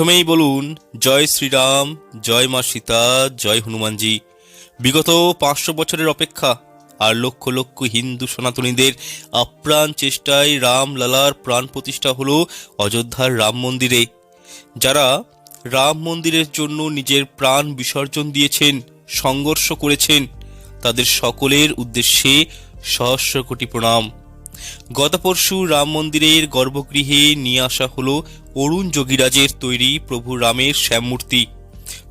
প্রথমেই বলুন, জয় শ্রীরাম, জয় মা সীতা, জয় হনুমানজি। বিগত পাঁচশো বছরের অপেক্ষা, আর লক্ষ লক্ষ হিন্দু সনাতনীদের আপ্রাণ চেষ্টায় রাম লালার প্রাণ প্রতিষ্ঠা হল অযোধ্যার রাম মন্দিরে। যারা রাম মন্দিরের জন্য নিজের প্রাণ বিসর্জন দিয়েছেন, সংঘর্ষ করেছেন, তাদের সকলের উদ্দেশ্যে সহস্র কোটি প্রণাম। গত পরশু রাম মন্দিরের গর্ভগৃহে নিয়ে আসা হলো অরুণ যোগীরাজের তৈরি প্রভু রামের শ্যামমূর্তি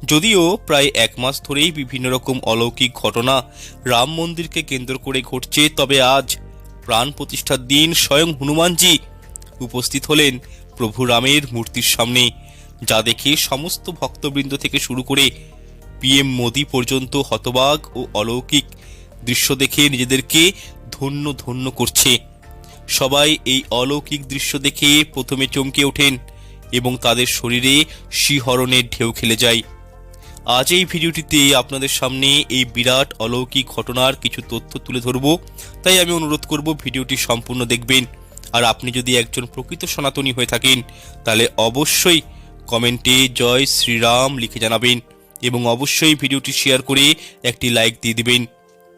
যদিও প্রায় এক মাস ধরেই বিভিন্ন রকম অলৌকিক ঘটনা রাম মন্দিরকে কেন্দ্র করে ঘটছে, তবে আজ প্রাণ প্রতিষ্ঠার দিন স্বয়ং হনুমানজি উপস্থিত হলেন প্রভু রামের মূর্তির সামনে, যা দেখে সমস্ত ভক্তবৃন্দ থেকে শুরু করে পিএম মোদি পর্যন্ত হতবাগ ও অলৌকিক দৃশ্য দেখে নিজেদেরকে ধন্য ধন্য করছে। সবাই এই অলৌকিক দৃশ্য দেখে প্রথমে চমকে ওঠেন এবং তাদের শরীরে শিহরণের ঢেউ খেলে যায়। আজ এই ভিডিওটিতে আপনাদের সামনে এই বিরাট অলৌকিক ঘটনার কিছু তথ্য তুলে ধরব। তাই আমি অনুরোধ করব ভিডিওটি সম্পূর্ণ দেখবেন। আর আপনি যদি একজন প্রকৃত সনাতনী হয়ে থাকেন, তাহলে অবশ্যই কমেন্টে জয় শ্রীরাম লিখে জানাবেন এবং অবশ্যই ভিডিওটি শেয়ার করে একটি লাইক দিয়ে দিবেন।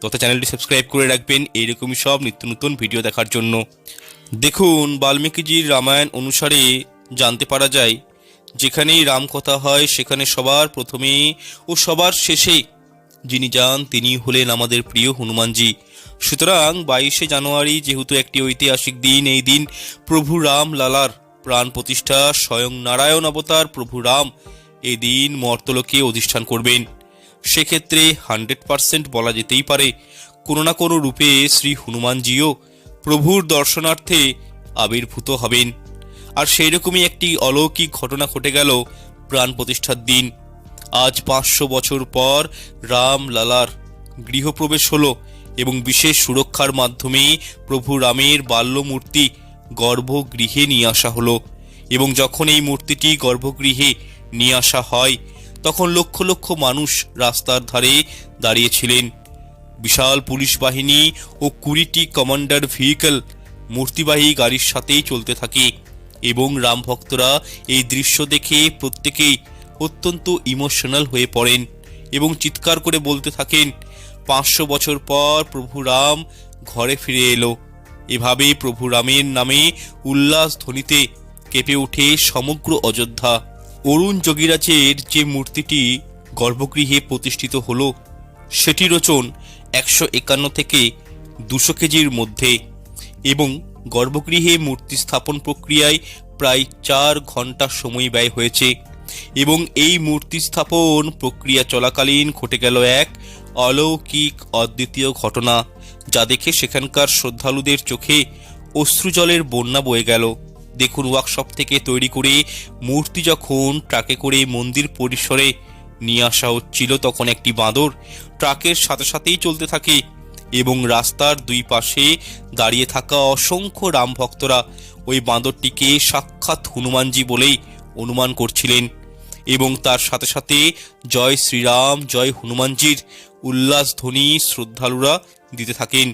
তথা চ্যানেলটি সাবস্ক্রাইব করে রাখবেন। এইরকমই সব নিত্য নতুন ভিডিও দেখার জন্য। দেখুন, বাল্মীকিজির রামায়ণ অনুসারে জানতে পারা যায়, যেখানেই রাম কথা হয়, সেখানে সবার প্রথমে ও সবার শেষে যিনি যান, তিনি হলেন আমাদের প্রিয় হনুমানজি। সুতরাং বাইশে জানুয়ারি যেহেতু একটি ঐতিহাসিক দিন, এই দিন প্রভু রাম লালার প্রাণ প্রতিষ্ঠা, স্বয়ং নারায়ণ অবতার প্রভু রাম এই দিন মর্তলোকে অধিষ্ঠান করবেন। সেক্ষেত্রে হান্ড্রেড পার্সেন্ট বলা যেতেই পারে। কোনো না কোনো রূপে শ্রী হনুমানজিও প্রভুর দর্শনার্থে আবির্ভূত হবেন। আর সেই রকমই একটি অলৌকিক ঘটনা ঘটে গেল প্রাণ প্রতিষ্ঠার দিন। আজ পাঁচশো বছর পর রাম লালার গৃহপ্রবেশ হলো এবং বিশেষ সুরক্ষার মাধ্যমে প্রভু রামের বাল্য মূর্তি গর্ভগৃহে নিয়ে আসা হলো। এবং যখন এই মূর্তিটি গর্ভগৃহে নিয়ে আসা হয় তখন লক্ষ লক্ষ মানুষ রাস্তার ধারে দাঁড়িয়েছিলেন। বিশাল পুলিশ বাহিনী ও কুড়িটি কমান্ডার ভেহিকল মূর্তিবাহী গাড়ির সাথেই চলতে থাকে এবং রাম ভক্তরা এই দৃশ্য দেখে প্রত্যেকেই অত্যন্ত ইমোশনাল হয়ে পড়েন এবং চিৎকার করে বলতে থাকেন, পাঁচশো বছর পর প্রভু রাম ঘরে ফিরে এলো। এভাবে প্রভু রামের নামে উল্লাস ধ্বনিতে কেঁপে ওঠে সমগ্র অযোধ্যা। অরুণ যোগীরাজের যে মূর্তিটি গর্ভগৃহে প্রতিষ্ঠিত হল, সেটির ওজন একশো একান্ন থেকে দুশো কেজির মধ্যে এবং গর্ভগৃহে মূর্তি স্থাপন প্রক্রিয়ায় প্রায় চার ঘণ্টা সময় ব্যয় হয়েছে এবং এই মূর্তি স্থাপন প্রক্রিয়া চলাকালীন ঘটে গেল এক অলৌকিক অদ্বিতীয় ঘটনা, যা দেখে সেখানকার শ্রদ্ধালুদের চোখে অশ্রুজলের বন্যা বয়ে গেল। দেখুন ওয়ার্কশপ থেকে তৈরি করে মূর্তি যখন ট্রাকে করে মন্দির পরিসরে নিয়ে আসা হচ্ছিল, তখন একটি বাঁদর ট্রাকের সাথে সাথেই চলতে থাকে এবং রাস্তার দুই পাশে দাঁড়িয়ে থাকা অসংখ্য রাম ভক্তরা ওই বাঁদরটিকে সাক্ষাৎ হনুমানজি বলেই অনুমান করছিলেন এবং তার সাথে সাথে জয় শ্রীরাম, জয় হনুমানজির উল্লাস ধ্বনি শ্রদ্ধালুরা দিতে থাকেন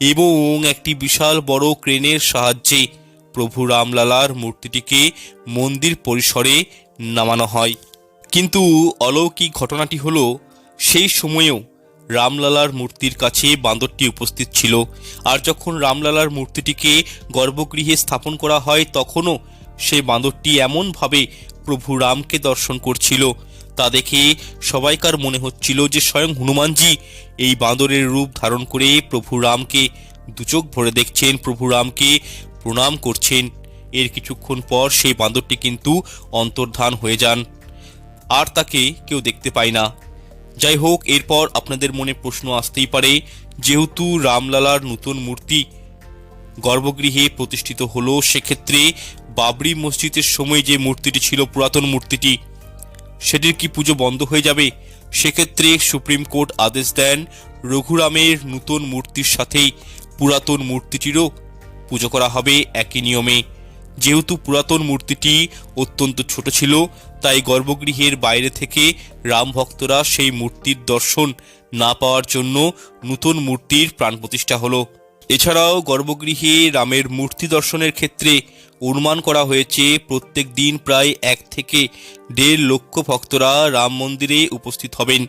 এবং একটি বিশাল বড় ক্রেনের সাহায্যে প্রভু রামলালার মূর্তিটিকে মন্দির পরিসরে নামানো হয়। কিন্তু অলৌকিক ঘটনাটি হলো, সেই সময়েও রামলালার মূর্তির কাছে বাঁদরটি উপস্থিত ছিল। আর যখন রামলালার মূর্তিটিকে গর্ভগৃহে স্থাপন করা হয়, তখনও সেই বাঁদরটি এমনভাবে প্রভু রামকে দর্শন করছিল। তা দেখে সবাইকার মনে হচ্ছিল যে স্বয়ং হনুমানজি এই বাঁদরের রূপ ধারণ করে প্রভু রামকে দুচোখ ভরে দেখছেন। প্রভু রামকে প্রণাম করছেন। এর কিছুক্ষণ পর সেই বাঁদরটি কিন্তু অন্তর্ধান হয়ে যান। আর তাকে কেউ দেখতে পায় না। যাই হোক, এরপর আপনাদের মনে প্রশ্ন আসতেই পারে, যেহেতু রামলালার নতুন মূর্তি গর্ভগৃহে প্রতিষ্ঠিত হলো, সেক্ষেত্রে বাবরি মসজিদের সময় যে মূর্তিটি ছিল, পুরাতন মূর্তিটি, সেটির কি পুজো বন্ধ হয়ে যাবে? সেক্ষেত্রে সুপ্রিম কোর্ট আদেশ দেন, রঘুরামের নতুন মূর্তির সাথেই পুরাতন মূর্তিটিরও পুজো করা হবে একই নিয়মে। যেহেতু পুরাতন মূর্তিটি অত্যন্ত ছোট ছিল, তাই গর্ভগৃহের বাইরে থেকে রাম ভক্তরা সেই মূর্তির দর্শন না পাওয়ার জন্য নতুন মূর্তির প্রাণ প্রতিষ্ঠা হলো। এছাড়াও গর্ভগৃহে রামের মূর্তি দর্শনের ক্ষেত্রে অনুমান করা হয়েছে, প্রত্যেক দিন প্রায় এক থেকে দেড় লক্ষ ভক্তরা রাম মন্দিরে উপস্থিত হবেন।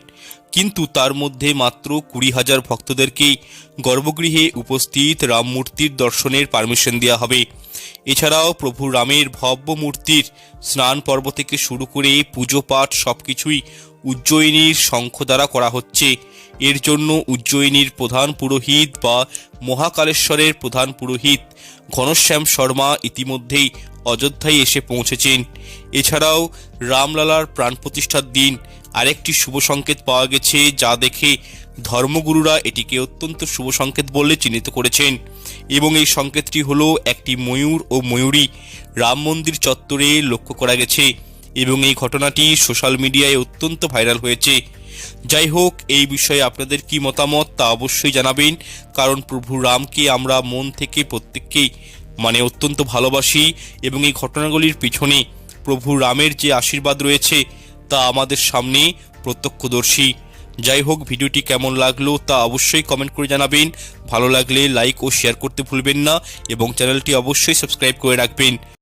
কিন্তু তার মধ্যে মাত্র কুড়ি হাজার ভক্তদেরকেই গর্ভগৃহে উপস্থিত রাম মূর্তির দর্শনের পারমিশন দেওয়া হবে। এছাড়াও প্রভু রামের ভব্য মূর্তির স্নান পর্ব থেকে শুরু করে পুজো পাঠ সব কিছুই উজ্জয়িনীর শঙ্খ দ্বারা করা হচ্ছে। এর জন্য উজ্জয়িনীর প্রধান পুরোহিত বা মহাকালেশ্বরের প্রধান পুরোহিত ঘনশ্যাম শর্মা ইতিমধ্যেই অযোধ্যায় এসে পৌঁছেছেন। এছাড়াও রামলালার প্রাণ প্রতিষ্ঠার দিন আরেকটি শুভ সংকেত পাওয়া গেছে, যা দেখে ধর্মগুরুরা এটিকে অত্যন্ত শুভ সংকেত বলে চিহ্নিত করেছেন। এবং এই সংকেতটি হলো একটি ময়ূর ও ময়ূরী রাম মন্দির চত্বরে লক্ষ্য করা গেছে। এবং এই ঘটনাটি সোশ্যাল মিডিয়ায় অত্যন্ত ভাইরাল হয়েছে। যাই হোক, এই বিষয়ে আপনাদের কি মতামত তা অবশ্যই জানাবেন। কারণ প্রভু রামকে আমরা মন থেকে প্রত্যেককেই মানে অত্যন্ত ভালোবাসি এবং এই ঘটনাগুলির পিছনে প্রভু রামের যে আশীর্বাদ রয়েছে তা আমাদের সামনে প্রত্যক্ষদর্শী। যাই হোক, ভিডিওটি কেমন লাগল তা অবশ্যই কমেন্ট করে জানাবেন। ভালো লাগলে লাইক ও শেয়ার করতে ভুলবেন না এবং চ্যানেলটি অবশ্যই সাবস্ক্রাইব করে রাখবেন।